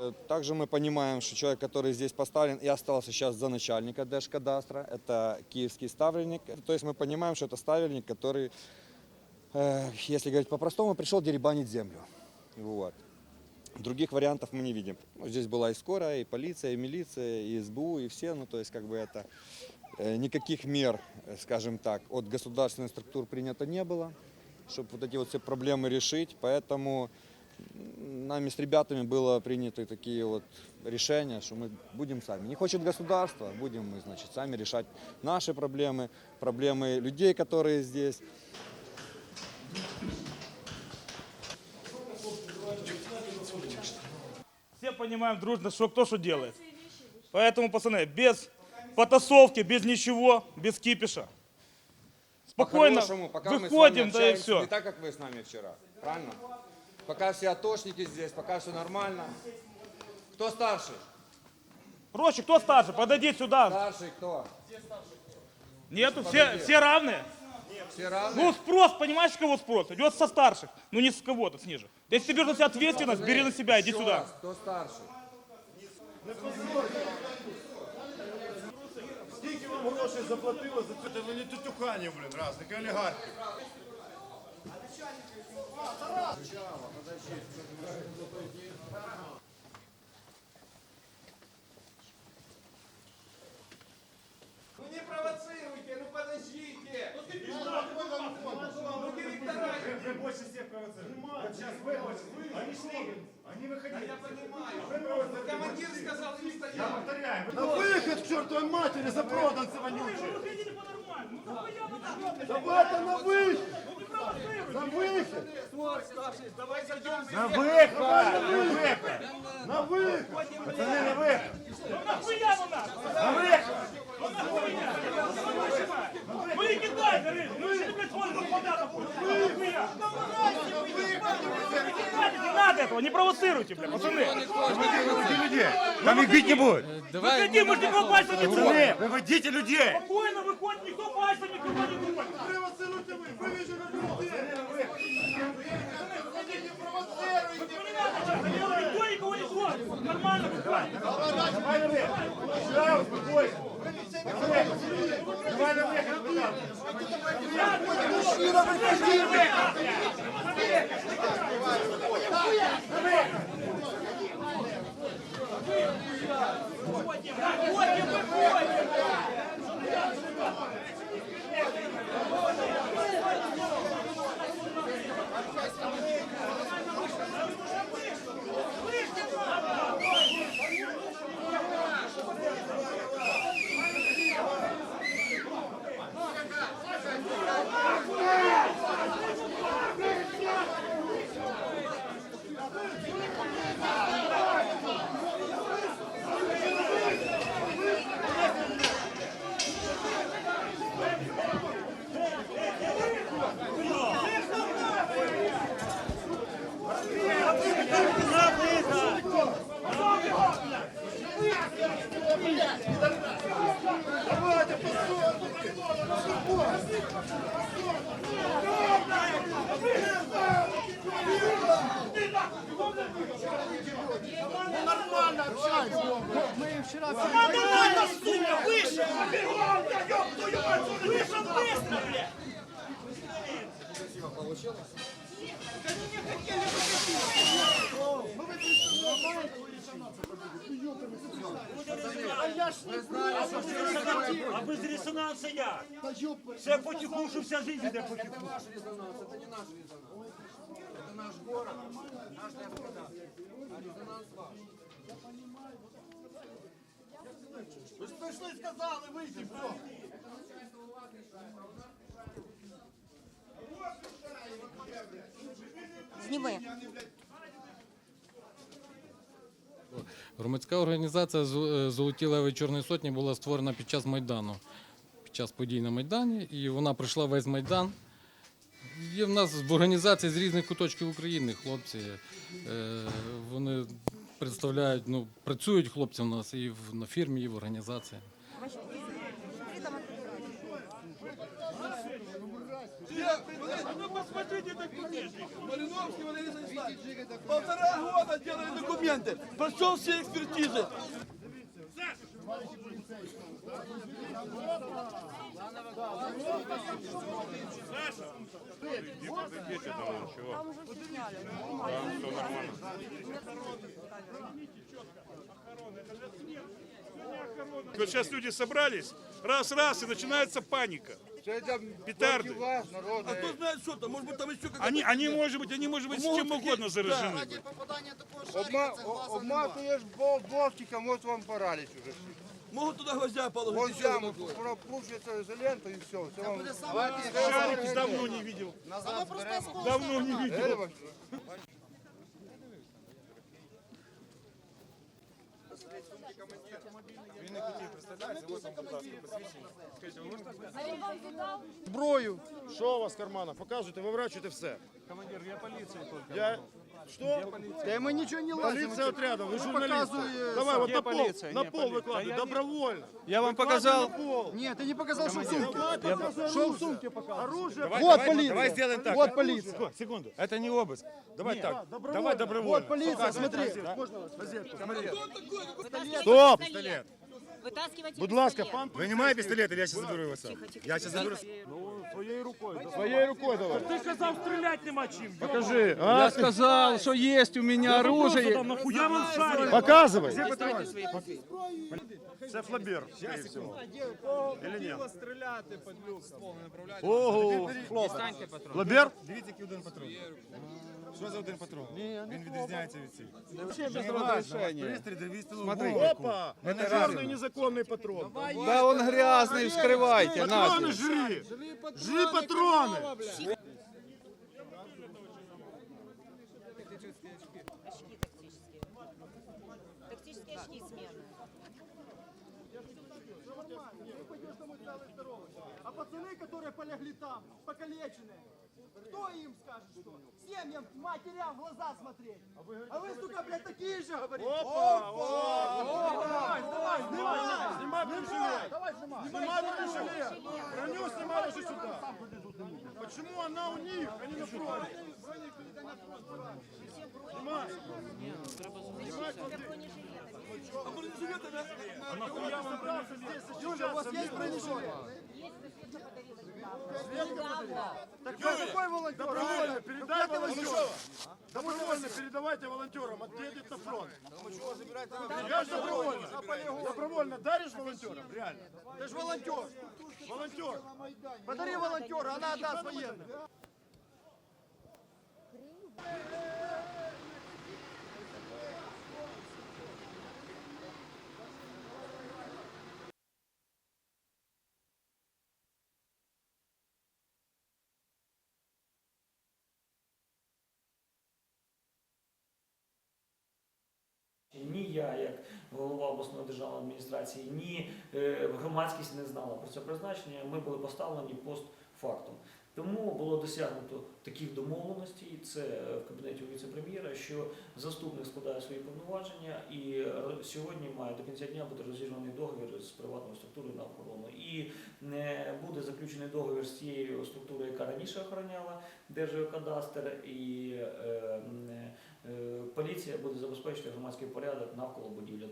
Э, Также мы понимаем, что человек, который здесь поставлен и остался сейчас за начальника Держкадастра, это киевский ставленник. То есть мы понимаем, что это ставленник, который, э, если говорить по-простому, пришел деребанить землю. Вот. Других вариантов мы не видим. Ну, здесь была и скорая, и полиция, и милиция, и СБУ, и все. Ну, то есть, как бы это э, никаких мер, скажем так, от государственных структур принято не было, чтобы вот эти вот все проблемы решить. Поэтому нами с ребятами было приняты такие вот решения, что мы будем сами. Не хочет государство, будем мы, значит, сами решать наши проблемы, проблемы людей, которые здесь. Все понимаем дружно, что кто что делает. Поэтому, пацаны, без потасовки, без ничего, без кипиша. Спокойно По-хорошему, пока мы с вами выходим, да и все. Не так, как вы с нами вчера, правильно? Пока все атошники здесь, пока все нормально. Кто старший? Проще, кто старше? Подойди сюда. Старший кто? Нету, все, все равные. Все равные? Ну, спрос, понимаешь, с кого спрос? Идет со старших, ну не с кого-то снизу. Если ты берешь на себя ответственность, бери на себя, иди Еще сюда. раз, Кто старший? Скільки вам грошей заплатили за це? Це ви не тютюхані, блін, разних олігархів. Ну не провоцируйте, ну подождите. Ну Ви більше всіх провоцируєте. Зараз ви Вони шли, вони виходили. Я понимаю. Ну, командир сказал не стоять. Повторяємо. На вихід к чортовій матері запроданці вонючі. Давайте на вихід. На вихід. Давай зайдем На вихід. На вихід. На вихід. Пацани, на вихід. Нахуя вона? На вихід. Ну и кидай, Гарри! Ну и ты, блядь, вон господа Нахуя? Не надо этого, не провоцируйте, блядь, пацаны. Виводите людей. Там їх бити не буде. Выходи, мы ж никого пальцем не трогаем. Пацани, виводите людей. Спокойно выходит, никто пальцем никого не трогает. Провоцируйте ви, вивіжу людей. Никто никого не трогает. Нормально. Давай на вихід. Сюди, успокойся. Давай на вихід, сказав. Нормально, сука, выше! Вышел быстро, блядь! А без резонансу як? Все потиху, що вся життя йде потиху. Ви ж Прийшли, сказали, все. Зніми. Громадська організація «Зо- е, Золоті леви Чорної сотні була створена під час Майдану, під час подій на Майдані, і вона пройшла весь Майдан. Є в нас в організації з різних куточків України хлопці. Е, Вони представляють, ну, працюють хлопці в нас і в, на фірмі, і в організації. Ваші- Відкрита матеріальна. Ну посмотрите документы. Малиновский Валерий Станиславович. Полтора года делали документы. Прошел все экспертизы. Там уже все сняли. Вот сейчас люди собрались, раз-раз, и начинается паника. Петарды. А кто знает, что там? Может быть, там еще какая-то... Они, они, может быть, они, может быть, с чем угодно заражены. Обматуєш болтиком, ось вам параліч уже. Могут туда гвоздя положить. Какое. пропушується ізоленту і все. Це вам Шарики давно не видел. Давно не видел. він вам віддав? Зброю. Що у вас в карманах? Показуйте, виворачуйте все. Командир, я поліція тільки. Я... Що? Та ми нічого не лазимо. Поліція отряду, ви журналісти. показує Давай, сам. от на пол, поліція? на Ні, пол викладуй, добровольно. Я вам Викладуй показав. на пол. Ні, ти не показав, що в сумці. Що Що в сумці показав? Оружие. Вот полиция. Давай сделаем так. Вот полиция. Секунду, Секунду. Это не обыск. Давай так. Давай добровольно. Вот полиция, смотри. Стоп! Витаскивайте Будь ласка, пістолет. пан Винимай пистолет, или я сейчас заберу его сам. Я сейчас заберу. Своей рукой. Своей рукой давай. Ти казав, стріляти нема чим. Покажи. А? Я сказал, что есть у меня оружие. Там нахуя вам шарик? Показывай. Це флабер, скорее всего. Или ні? Ого, флабер? Дивіться, який один патрон. Що за один патрон? Він відрізняється від всіх. Пристрій 200 Смотри. Опа! Це чорний незаконний патрон. Да он грязный, вскрывайте. Патрони жри! Жри патрони! пацаны, которые полегли там, покалеченные, кто им скажет что? Семьям, матерям в глаза смотреть. А вы, сука, блядь, такие же говорите. Опа! Давай, давай, снимай! Снимай бронежилет! Давай, снимай. Снимай бронежилет! Броню снимай уже сюда! Почему она у них, а не на фронте? Снимай! Снимай, клади. А бронежилеты на- на- на кого Я вам бронежилет Юля, у вас есть бронежилет? Так вы какой волонтер? Добровольно, передай волонтерам. Добровольно передавайте волонтерам, отъедет на фронт. Я же добровольно. Добровольно даришь волонтерам? Реально. Ты же волонтер. Волонтер. Подари волонтера, она отдаст военным. Ні я, як голова обласної державної адміністрації, ні е, громадськість не знала про це призначення. Ми були поставлені постфактум. Тому було досягнуто таких домовленостей. Це е, в кабінеті віце-прем'єра, що заступник складає свої повноваження, і сьогодні має до кінця дня бути розірваний договір з приватною структурою на охорону. І не буде заключений договір з цією структурою, яка раніше охороняла Держгеокадастр, і е, е, поліція буде забезпечити громадський порядок навколо будівлі.